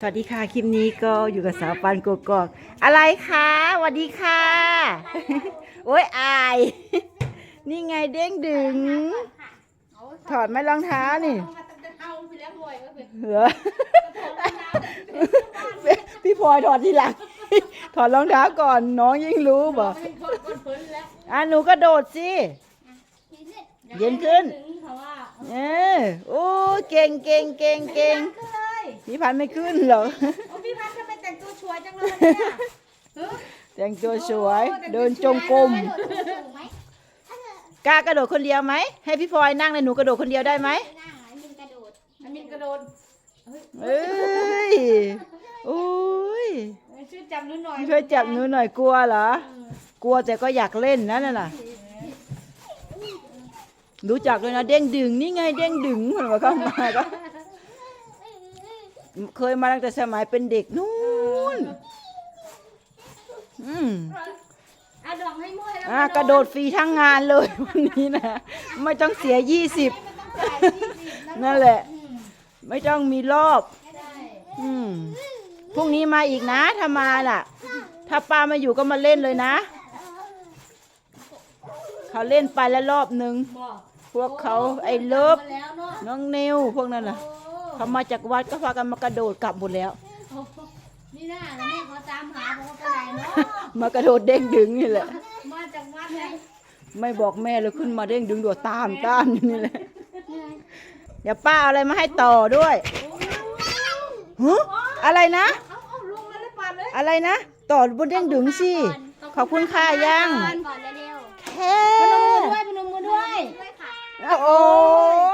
สวัสดีค่ะ คลิปนี้ก็อยู่กับสาวปันกกอกอะไรคะสวัสดีค่ะ โอ้ยอาย นี่ไงเด้งดึง ถอดไหมรองเท้านี่เหรอพี่พลอยถอดทีหลัง ถอดรองเท้าก่อนน้องยิ่งรู้บ่อะหนูก็โดดสิเย็นขึ้น เออโอ้เก่งเก่งเก่งเก่งขึ้นเลย พี่พันธุ์ไม่ขึ้นเหรอโอ้พี่พัดทำไมแต่งตัวสวยจังเลยเนี่ยเฮ้ยแต่งตัวสวย เดินจงกรมกล้ากระโดดคนเดียวไหม ให้พี่พลอยนั่งเลยหนูกระโดดคนเดียวได้ไหมอันมินกระโดดเอ้ยโอ้ยช่วยจับหนูหน่อยช่วยจับหนูหน่อยกลัวเหรอ กลัวแต่ก็อยากเล่นนะนั่นน่ะ รู้จักเลยนะเด้งดึงนี่ไงเด้งดึงเหมือนว่าเข้ามาก็ เคยมาตั้งแต่สมัยเป็นเด็กนู่นอืมอะดอกให้มวยแล้วอะกระโดดฟรีทั้งงานเลยวันนี้นะไม่ต้องเสียยี่สิบนั่นแหละ ไม่ต้องมีรอบอืมพรุ่งนี้มาอีกนะถ้ามาล่ะ ถ้าป้าไม่อยู่ก็มาเล่นเลยนะ เขาเล่นไปแล้วรอบหนึ่งบอกพวกเขาไอ้เลิฟ มาแล้วเนาะน้องนิวพวกนั้นน่ะ โอ้ เขามาจากวัดก็พากันมากระโดดกลับหมดแล้วโอ้นี่น่าแล้วแม่เขาตามหาบอกว่าไปไหนเนาะมากระโดดเด้งดึงนี่แหละ มาจากวัดเลยไม่บอกแม่เลยขึ้นมาเด้งดึงโดดตามต้านอยู่นี่แหละ เดี๋ยวป้าเอาอะไรมาให้ต่อด้วยฮะอะไรนะ เอาเอาลงมาเลยปัดเลยอะไรนะ ต่อบนเด้งดึงสิ ขอบคุณค่ะยัง ก่อนเร็วแค่ ๆพนมมือด้วยพนมมือด้วย โอ้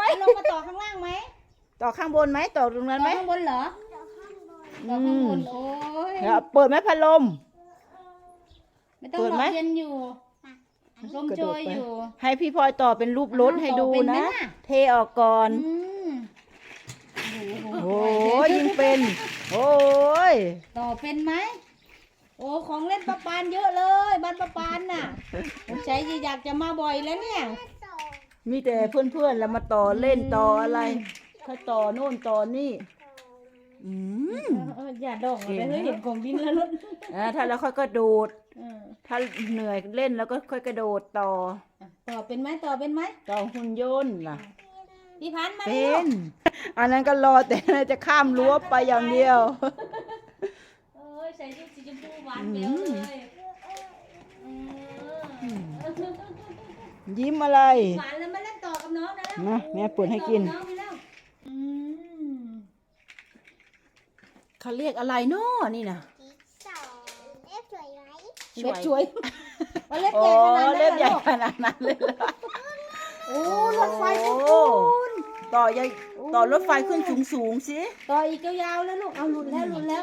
ย เอาลงมาต่อข้างล่างไหม ต่อข้างบนไหมต่อตรงนั้นไหมต่อข้างบนเหรอต่อข้างบนโอ้ยเดี๋ยวเปิดไหมพัดลม ไม่ต้องเปิดหลไหมบเย็นอยู่ลมกระโชโดดยไปอยู่ ให้พี่พลอยต่อเป็นรูปรถให้ดูต่อเป็นไหมนะ น่ะ เทออกก่อน อืมโอ้ยยิงเป็น โอ้ยต่อเป็นไหมโอ้ของเล่นประปานเยอะเลยบ้านประปานน่ะผมใจอยากจะมาบ่อยแล้วเนี่ย มีแต่เพื่อนๆแล้วมาต่อเล่นต่ออะไร ถ้าต่อโน่นต่อนี่อืมเอออย่าดองเก่งไปนะเฮ้ยเห็นของดินแล้วรถอ่าถ้าแล้วค่อยกระโดด เออถ้าเหนื่อยเล่นแล้วก็ค่อยกระโดดต่อ อะต่อเป็นไหมต่อเป็นไหมต่อหุ่นยนต์ล่ะ พี่พันธุ์มาเป็เร็วน อันนั้นก็รอแต่จะข้ามรั้วไปอย่างเดียว เอ้ยใส่ชุดสีชมพูหวานเบลเลยเออยิ้มอะไร หวานแล้วมาเล่นต่อกับน้องนะแล้วนะแม่เปิดให้กิน ต่อบองไปแล้วอืม เขาเรียกอะไรเนาะนี่นะเล็บช่วยว่าเล็บโอ้ใหญ่ขนาดนั้นเล็บใหญ่รอขนาดนั้นเลยเหรอโอ้รถไฟโอ้ปูนต่อใหญ่ต่อรถไฟขึ้นสูงสูงๆสิต่ออีกยาวๆแล้วลูกเอาหลุดแล้วหลุดแล้ว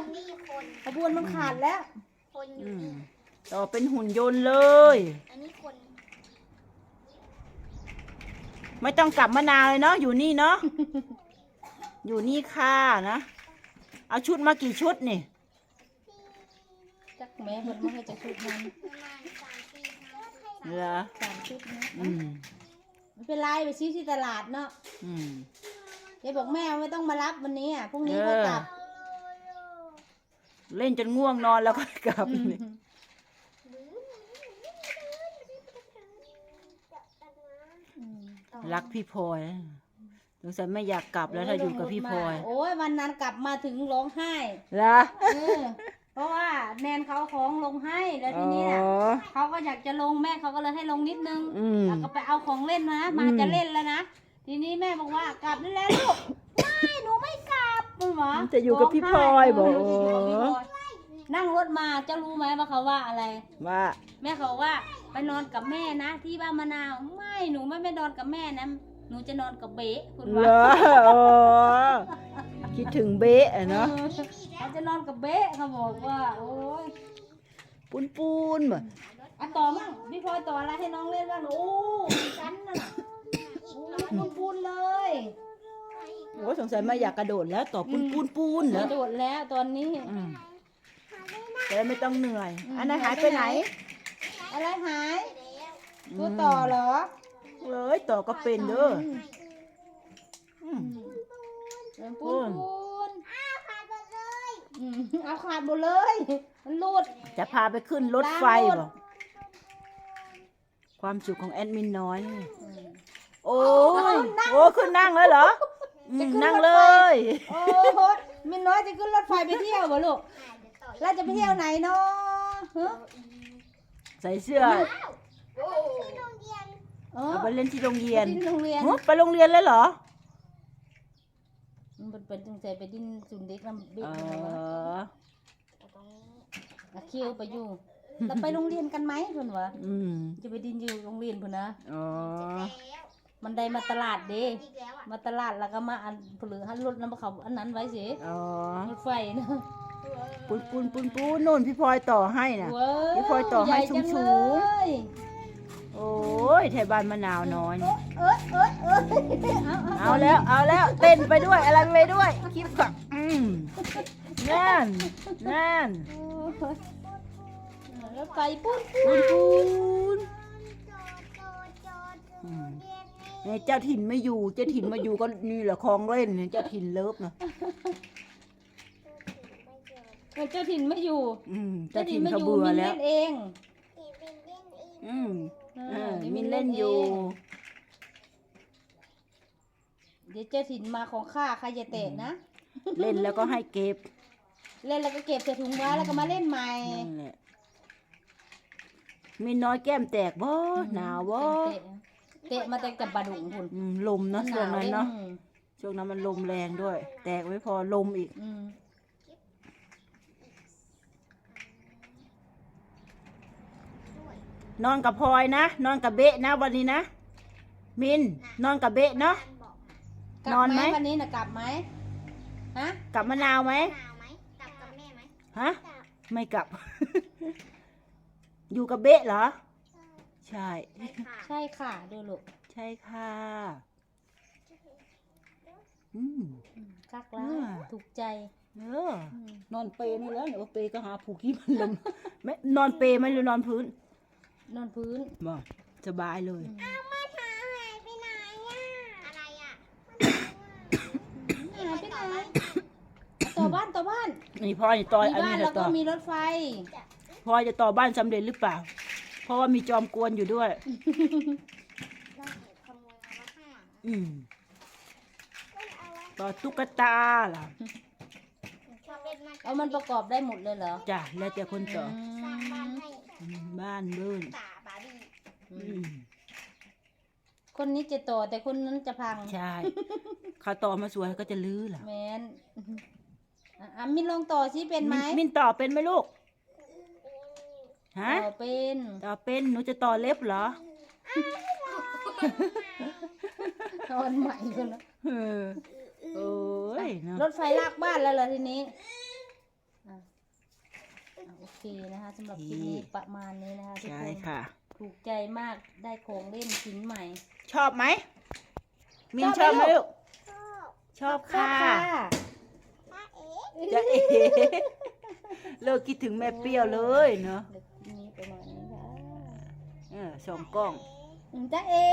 ขบวนมันขาดแล้ว คนอยู่อืมนี่ต่อเป็นหุ่นยนต์เลย อันนี้คนไม่ต้องกลับมะนาวเลยเนาะอยู่นี่เนาะอยู่นี่ค่ะนะ เอาชุดมากี่ชุดนี่ จักแม่คนมาให้จะชุดนั้นประมาณสามสี่ห้าเหรอสามชุดนะอืมไม่เป็นไรไปซื้อที่ตลาดเนาะอืม ยายบอกแม่ไม่ต้องมารับวันนี้อะพรุ่งนี้ก็กลับเล่นจนง่วงนอนแล้วก็กลับนี่อืมต่อรักพี่พลอย สงสัยไม่อยากกลับแล้วถ้าอยู่กับพี่พลอยโอ้ยวันนั้นกลับมาถึงร้องไห้เหรอเออเพราะว่าแนนเขาของลงให้แล้วทีนี้น่ะอ๋อเขาก็อยากจะลงแม่เขาก็เลยให้ลงนิดนึงอืมแล้วก็ไปเอาของเล่นมานะมาอืมจะเล่นแล้วนะทีนี้แม่บอกว่ากลับได้แล้วลูกไม่หนูไม่กลับมึงหรอจะอยู่กับพี่พลอยบอกเอยู่กับพี่พลอยนั่งรถมาเจ้ารู้ไหมว่าเขาว่าอะไร ว่า แม่เขาบอกว่าไปนอนกับแม่นะ ที่บ้านมะนาว ไม่หนูไม่ไปนอนกับแม่นะ หนูจะนอนกับเบ๊ะคุณเหรว่าออ๋อคิดถึงเบ๊ะอะเนาะเออเขาจะนอนกับเบ๊ะเขาบอกว่า โอ้ยปูนปูนๆบ่อะต่อมั่งพี่พลอยต่ออะไรให้น้องเล่นบ้างโอ้ฉันน่ะโอ้ยปูนๆเลยโอ้สงสัยไม่อยากกระโดดแล้วต่อปูนปูนปูนกเหรอระโดดแล้วตอนนี้ อืมจะได้ไม่ต้องเหนื่อยอืมอันนั้นหายไปไหน อะไรหายอืมตัวต่อเหรอ เอ้ยต่อก็เป็นเด้ออืมปูนปูนอ้าวานหมดเลยอืมเอาขาดหมดเลย มันหลุด จะพาไปขึ้นรถไฟตามรถบ่ความสุขของแอดมินน้อยนี่โอ้ยโอ้ขึ้นนั่งแล้วเหรออืมจะขึ้นนั่งรถไฟ เลย โอ้โหมินน้อยจะขึ้นรถไฟไปเที่ยวบ่ลูกอ่าเดี๋ยวต่ออีกแล้วจะไปเที่ยวไหนเนาะฮะใส่เสื้อ โอ้ เรียนเออเอาไปเล่นที่โรงเรียนที่โรงเรียนโอ้ไปโรงเรียนเลยเหรอมันเป็นจังใจไปดิ้นจุนเด็กน้ำบิ๊กเอนะวะอเอาตรงนี้อะเคียวไปอยู่แล้วไปโรงเรียนกันไหมเพิ่นวะอืมจะไปดิ้นอยู่โรงเรียนเพิ่นนะ อ๋อแล้วมันได้มาตลาดเด้อีกแล้วอะมาตลาดแล้วก็มาอันผลือหันรถน้ำเขาอันนั้นไว้สิอ๋อรถไฟนะปุนปุนปุนปุนนู่นพี่พลอยต่อให้น่ะ เว้ยพี่พลอยต่อให้ญ่จัสูงๆ เลย โอ้ยไทยบ้านมะนาวน้อยนี่เอ้ยเอ้ยเอ้ยเอาเอาเอาแล้ว เอาแล้ว เต้นไปด้วยอะไรไปด้วยคิดก่อนอืมนั่นนั่นรถไฟปุ๊บปุนปุนจอดจอดจอดอืมเรียนนี่เนี่ยเจ้าถิ่นไม่อยู่ เจ้าถิ่นมาอยู่ก็นี่แหละคลองเล่นเนี่ยเจ้าถิ่นเลิฟนะเจ้าถิ่นไม่อยู่อืมเจ้าเจ้าถิ่ถิ่นนไม่เขาอยู่เบื่อมินแล้เล่วนเองตีเป็นเล่นอีกอืม เอเอออดี๋ยวมินเล่นอยู่เดี๋ยวเจ้าถิ่นมาของข้าใครจะเตะนะ เล่นแล้วก็ให้เก็บเล่นแล้วก็เก็บใส่ถุงไว้แล้วก็มาเล่นใหม่นั่นแหละมีน้อยแก้มแตกบ่หนาวบ่เตะเตะมาแต่กับบาดุงคุณอืมลมเนาะช่วงนั้นเนาะ อืมช่วงนั้นมันลมแรงด้วย แตกไม่พอลมอีก อืม นอนกับพลอยนะ นอนกับเบะนะวันนี้นะ มิน นอนกับเบะเนาะการบอกกลับนอนไหม วันนี้นะกลับไหมฮะกับมะนาวไหม หนาวไหมกลับกับแม่ไหมฮะ ไม่กลับ อยู่กับเบะเหรอ ใช่ ไม่ค่ะใช่ค่ะดูลูกใช่ค่ะ อืม อืมกักแล้วอ่าถูกใจเออ อืมนอนเปรนี่แล้วเดี๋ยวเปรก็หาผูกที่มันลงไม่นอนเปรไหมหรือนอนพื้น นอนพื้นบ่สบายเลยเอามาถามหายไปไหนอะอะไรอะหายไปไหนต่อบ้านต่อบ้านนี่พ่อจะต่อมีอันบ้านี้นจะแล้วต่ก็อมีรถไฟ พ่อจะต่อบ้านสำเร็จหรือเปล่า เพราะว่ามีจอมกวนอยู่ด้วย เราเห็นขโมยเอามาข้างหลังอืมก็เอาไว้ต่อตุ๊กตาล่ะชอบเล่นมากเอามันประกอบได้หมดเลยเหรอจ้ะแล้วแต่คนต่อสร้างบ้านให้อืม บ้านเบิ้นตาบาร์บี้อือืมมคนนี้จะต่อแต่คนนั้นจะพัง ใช่เขาต่อมาสวยก็จะลื้อล่ะแมนอะอะมินลองต่อสิเป็นไหมมินต่อเป็นไหมลูกฮะต่อเป็นต่อเป็นหนูจะต่อเล็บเหรอตอนใหม่คนนะเออโอ้ยเนาะรถไฟลากบ้านแล้วเหรอทีนี้อะอะ โอเคนะคะสำหรับคลิปนี้ประมาณนี้นะคะทุกใช่คนค่ะ ถูกใจมากได้ของเล่นชิ้นใหม่ ชอบไหมมินชชออบบไหไหมมลูลูก ก ชอบชอบชอบค่ะค่ะป้าเอ๋จะเอ๋เลิกคิดถึงแม่เปรี้ยวเลยเนาะเดี๋ยวคลิปนี้ประมาณนี้ค่ะเออสองกล้องอืมจ้าเอ๋